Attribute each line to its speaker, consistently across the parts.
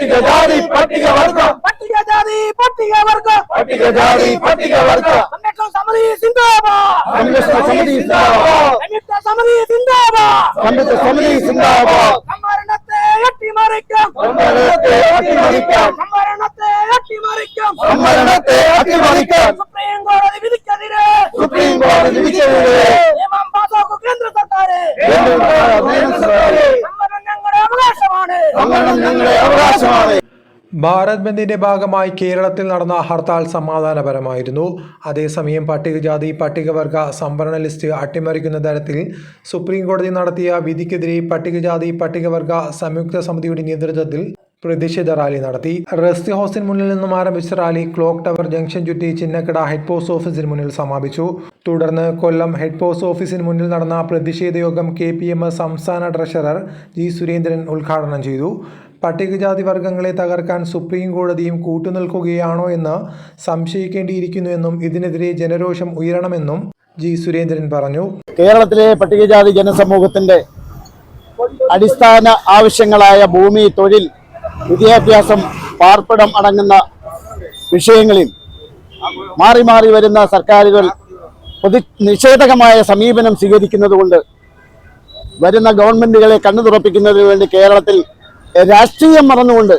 Speaker 1: പട്ടികജാതി പട്ടികവർഗ
Speaker 2: പട്ടികജാതി പട്ടികവർഗ
Speaker 1: പട്ടികജാതി പട്ടികവർഗ
Speaker 2: സംരക്ഷണ സമിതി സിന്ദാബാദ്
Speaker 1: സംരക്ഷണ സമിതി സിന്ദാബാദ്
Speaker 2: സംയുക്ത സമിതി സിന്ദാബാദ്
Speaker 1: സംയുക്ത സമിതി സിന്ദാബാദ്
Speaker 2: സംവരണത്തെ അട്ടിമറിക്കും
Speaker 1: സംവരണത്തെ അട്ടിമറിക്കാം
Speaker 2: സംവരണത്തെ അട്ടിമറിക്കും
Speaker 1: സംവരണത്തെ അട്ടിമറിക്കാം
Speaker 2: സുപ്രീം കോടതി വിധിക്കെതിരെ
Speaker 1: സുപ്രീം കോടതി വിധിക്കെതിരെ
Speaker 2: നിയമം പാസാക്കും കേന്ദ്ര സർക്കാർ
Speaker 1: കേന്ദ്ര സർക്കാര്
Speaker 2: സംവരണം ഞങ്ങളുടെ അവകാശമാണ്.
Speaker 3: ഭാരത് ബന്ദിന്റെ ഭാഗമായി കേരളത്തിൽ നടന്ന ഹർത്താൽ സമാധാനപരമായിരുന്നു. അതേസമയം പട്ടികജാതി പട്ടികവർഗ സംവരണ ലിസ്റ്റ് അട്ടിമറിക്കുന്ന തരത്തിൽ സുപ്രീം കോടതി നടത്തിയ വിധിക്കെതിരെ പട്ടികജാതി പട്ടികവർഗ സംയുക്ത സമിതിയുടെ നേതൃത്വത്തിൽ പ്രതിഷേധ റാലി നടത്തി. റെസ്റ്റ് ഹൗസിന് മുന്നിൽ നിന്നും ആരംഭിച്ച റാലി ക്ലോക്ക് ടവർ ജംഗ്ഷൻ ചുറ്റി ചിന്നക്കട ഹെഡ് പോസ്റ്റ് ഓഫീസിന് മുന്നിൽ സമാപിച്ചു. തുടർന്ന് കൊല്ലം ഹെഡ് പോസ്റ്റ് ഓഫീസിന് മുന്നിൽ നടന്ന പ്രതിഷേധ യോഗം കെ പി എം സംസ്ഥാന ട്രഷറർ ജി സുരേന്ദ്രൻ ഉദ്ഘാടനം ചെയ്തു. പട്ടികജാതി വർഗങ്ങളെ തകർക്കാൻ സുപ്രീം കോടതിയും കൂട്ടുനിൽക്കുകയാണോ എന്ന് സംശയിക്കേണ്ടിയിരിക്കുന്നുവെന്നും ഇതിനെതിരെ ജനരോഷം ഉയരണമെന്നും ജി സുരേന്ദ്രൻ പറഞ്ഞു.
Speaker 4: കേരളത്തിലെ പട്ടികജാതി ജനസമൂഹത്തിന്റെ അടിസ്ഥാന ആവശ്യങ്ങളായ ഭൂമി തൊഴിൽ വിദ്യാഭ്യാസം പാർപ്പിടം അടങ്ങുന്ന വിഷയങ്ങളിൽ മാറി മാറി വരുന്ന സർക്കാരുകൾ പൊതു നിഷേധകമായ സമീപനം സ്വീകരിക്കുന്നതുകൊണ്ട് വരുന്ന ഗവൺമെന്റുകളെ കണ്ണു തുറപ്പിക്കുന്നതിന് വേണ്ടി കേരളത്തിൽ രാഷ്ട്രീയം മറന്നുകൊണ്ട്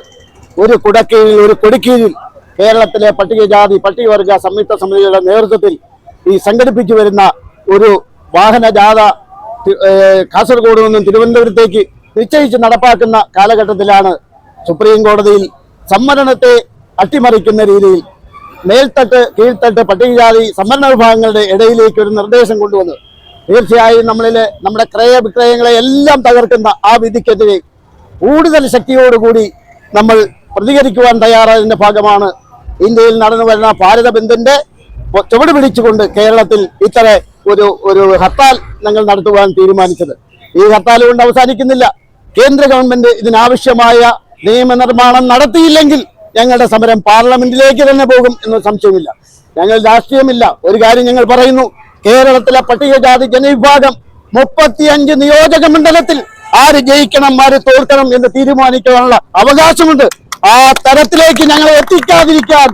Speaker 4: ഒരു കുടക്കീഴിൽ ഒരു കൊടിക്കീഴിൽ കേരളത്തിലെ പട്ടികജാതി പട്ടികവർഗ സംയുക്ത സമിതിയുടെ നേതൃത്വത്തിൽ ഈ സംഘടിപ്പിച്ചു വരുന്ന ഒരു വാഹന ജാഥ കാസർഗോഡ് നിന്നും തിരുവനന്തപുരത്തേക്ക് നിശ്ചയിച്ച് നടപ്പാക്കുന്ന കാലഘട്ടത്തിലാണ് സുപ്രീം കോടതിയിൽ സംവരണത്തെ അട്ടിമറിക്കുന്ന രീതിയിൽ മേൽത്തട്ട് കീഴ്ത്തട്ട് പട്ടികജാതി സംവരണ വിഭാഗങ്ങളുടെ ഇടയിലേക്ക് ഒരു നിർദ്ദേശം കൊണ്ടുവന്നത് തീർച്ചയായും നമ്മളിലെ നമ്മുടെ ക്രയ വിക്രയങ്ങളെ എല്ലാം തകർക്കുന്ന ആ വിധിക്കെതിരെ കൂടുതൽ ശക്തിയോടുകൂടി നമ്മൾ പ്രതികരിക്കുവാൻ തയ്യാറായതിന്റെ ഭാഗമാണ് ഇന്ത്യയിൽ നടന്നു വരുന്ന ഭാരത ബന്ദിന്റെ ചുവട് പിടിച്ചുകൊണ്ട് കേരളത്തിൽ ഇത്ര ഒരു ഒരു ഹർത്താൽ ഞങ്ങൾ നടത്തുവാൻ തീരുമാനിച്ചത്. ഈ ഹർത്താൽ കൊണ്ട് അവസാനിക്കുന്നില്ല. കേന്ദ്ര ഗവൺമെന്റ് ഇതിനാവശ്യമായ നിയമനിർമ്മാണം നടത്തിയില്ലെങ്കിൽ ഞങ്ങളുടെ സമരം പാർലമെന്റിലേക്ക് തന്നെ പോകും എന്ന് സംശയമില്ല ഞങ്ങൾ രാഷ്ട്രീയമില്ല. ഒരു കാര്യം ഞങ്ങൾ പറയുന്നു. കേരളത്തിലെ പട്ടികജാതി ജനവിഭാഗം മുപ്പത്തിയഞ്ച് നിയോജക മണ്ഡലത്തിൽ ആര് ജയിക്കണം ആര് തോൽക്കണം എന്ന് തീരുമാനിക്കാനുള്ള അവകാശമുണ്ട്. ആ തരത്തിലേക്ക് ഞങ്ങൾ എത്തിക്കാതിരിക്കാൻ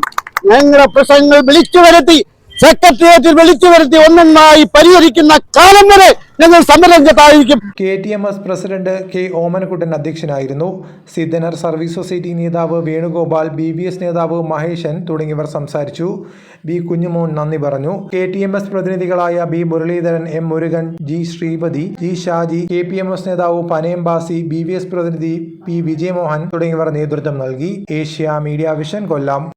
Speaker 4: ഞങ്ങളുടെ പ്രശ്നങ്ങൾ വിളിച്ചു വരുത്തി സെക്രട്ടേറിയറ്റിൽ വിളിച്ചു വരുത്തി ഒന്നൊന്നായി പരിഹരിക്കുന്ന കാലം വരെ ഞങ്ങൾ സമരരംഗത്തായിരിക്കും.
Speaker 3: K T M S president K Omanakuttan അധ്യക്ഷനായിരുന്നു. സിദ്ധനർ സർവീസ് സൊസൈറ്റി നേതാവ് വേണുഗോപാൽ ബി ബി എസ് നേതാവ് മഹേശൻ തുടങ്ങിയവർ സംസാരിച്ചു. ബി കുഞ്ഞുമോൻ നന്ദി പറഞ്ഞു. K T M S പ്രതിനിധികളായ B Muraleedharan M Murugan G Sreepathi G Shaji K P M S നേതാവ് Panayam Basi B V S പ്രതിനിധി P Vijayamohan തുടങ്ങിയവർ നേതൃത്വം നൽകി. Asia media vision Kollam.